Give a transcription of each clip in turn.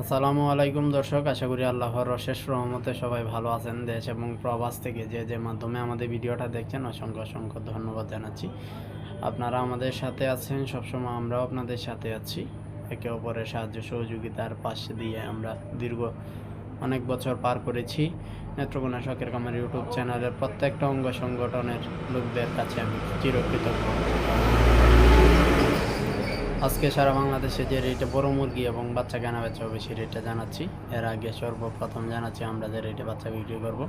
আসসালামু আলাইকুম দর্শক, আশা করি আল্লাহর অশেষ রহমতে সবাই ভালো আছেন দেশ এবং প্রবাস থেকে যে যে মাধ্যমে আমাদের ভিডিওটা দেখছেন, অসংখ্য অসংখ্য ধন্যবাদ জানাচ্ছি। আপনারা আমাদের সাথে আছেন, সবসময় আমরাও আপনাদের সাথে আছি। একে অপরের সাহায্য সহযোগিতার পাশে দিয়ে আমরা দীর্ঘ অনেক বছর পার করেছি। নেত্রকোনা শখের কামার ইউটিউব চ্যানেলের প্রত্যেকটা অঙ্গ সংগঠনের লোকদের কাছে আমি চিরকৃতজ্ঞ। আজকে সারা বাংলাদেশে যে রেটে বড় মুরগি এবং বাচ্চা কেনা বেচা হবে সেই রেটটা জানাচ্ছি। এর আগে সর্বপ্রথম জানাচ্ছি আমরা যে রেটে বাচ্চা বিক্রি করব।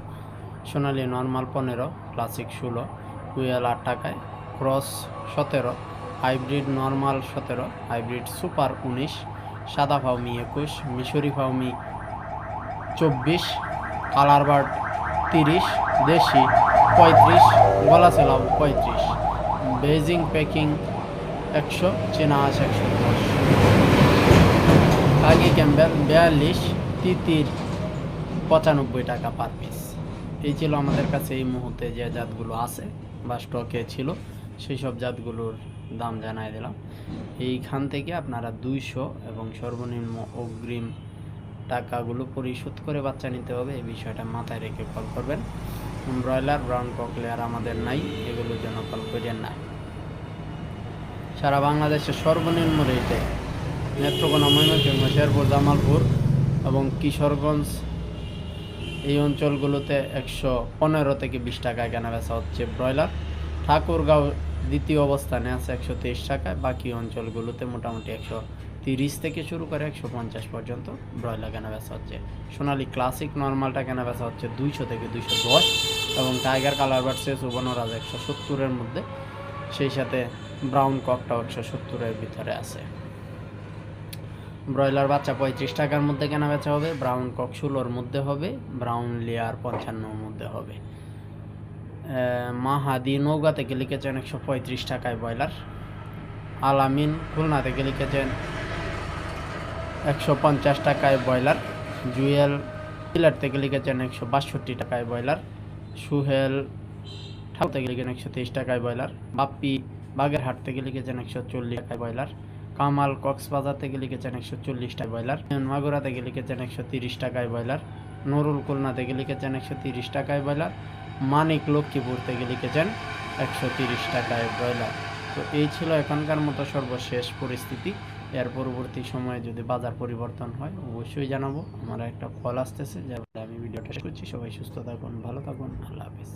সোনালি নর্মাল পনেরো ক্লাসিক ষোলো কুয়েল আট টাকায় ক্রস সতেরো হাইব্রিড নর্মাল সতেরো হাইব্রিড সুপার উনিশ, সাদা ফাউমি একুশ, মিশরি ফাউমি চব্বিশ কালার বার্ড তিরিশ, দেশি পঁয়ত্রিশ গলা সেলাও পঁয়ত্রিশ। বেজিং প্যাকিং একশো, চেনা একশো দশ। কাগি ক্যাম্বেল বিয়াল্লিশ, তিতির পঁচানব্বই টাকা পার পিস এই ছিল আমাদের কাছে এই মুহূর্তে যে জাতগুলো আছে বা স্টকে ছিল, সেই সব জাতগুলোর দাম জানাই দিলাম। এইখান থেকে আপনারা দুইশো এবং সর্বনিম্ন অগ্রিম টাকাগুলো পরিশোধ করে বাচ্চা নিতে হবে, এই বিষয়টা মাথায় রেখে কল করবেন। ব্রয়লার ব্রাউন ককলেয়ার আমাদের নাই এগুলোর জন্য কল করেন না। সারা বাংলাদেশের সর্বনিম্ন রেটে নেত্রকোনা, ময়মনসিংহ, শেরপুর, জামালপুর এবং কিশোরগঞ্জ এই অঞ্চলগুলোতে একশো পনেরো থেকে বিশ টাকায় কেনা বেচা হচ্ছে ব্রয়লার। ঠাকুরগাঁও দ্বিতীয় অবস্থানে আছে একশো তেইশ টাকায়, বাকি অঞ্চলগুলোতে মোটামুটি একশো তিরিশ থেকে শুরু করে একশো পঞ্চাশ পর্যন্ত ব্রয়লার কেনা বেচা হচ্ছে। সোনালি ক্লাসিক নর্মালটা কেনা বেচা হচ্ছে দুইশো থেকে দুইশো দশ এবং টাইগার কালার বার্সে সুবর্ণরাজ একশো সত্তরের মধ্যে সেই সাথে ব্রাউন ককটাও একশো সত্তরের ভিতরে আছে। ব্রয়লার বাচ্চা পঁয়ত্রিশ টাকার মধ্যে কেনা বেচা হবে ব্রাউন কক ষোলোর মধ্যে হবে ব্রাউন লেয়ার পঞ্চান্নর মধ্যে হবে। মাহাদি নৌকা থেকে লিখেছেন একশো পঁয়ত্রিশ টাকায় ব্রয়লার। আলামিন খুলনা থেকে লিখেছেন একশো পঞ্চাশ টাকায় ব্রয়লার। জুয়েল সিলেট থেকে লিখেছেন একশো বাষট্টি টাকায় ব্রয়লার। সুহেল ঠাকুর থেকে লিখেছেন একশো তেইশ টাকায় ব্রয়লার। বাপ্পি বাগেরহাট থেকে লিখেছেন একশো চল্লিশ টাকায় ব্রয়লার। কামাল কক্সবাজার থেকে লিখেছেন একশো চল্লিশ টাকায় ব্রয়লার। মাগুরা থেকে লিখেছেন একশো তিরিশ টাকায় ব্রয়লার। নুরুল খুলনা থেকে লিখেছেন একশো তিরিশ টাকায় ব্রয়লার। মানিক লক্ষ্মীপুর থেকে লিখেছেন একশো তিরিশ টাকায় ব্রয়লার। তো এই ছিল এখনকার মতো সর্বশেষ পরিস্থিতি। এর পরবর্তী সময়ে যদি বাজার পরিবর্তন হয়, অবশ্যই জানাব। আমার একটা কল আসতেছে যে আমি ভিডিওটা করছি। সবাই সুস্থ থাকুন, ভালো থাকুন। আল্লাহ হাফিজ।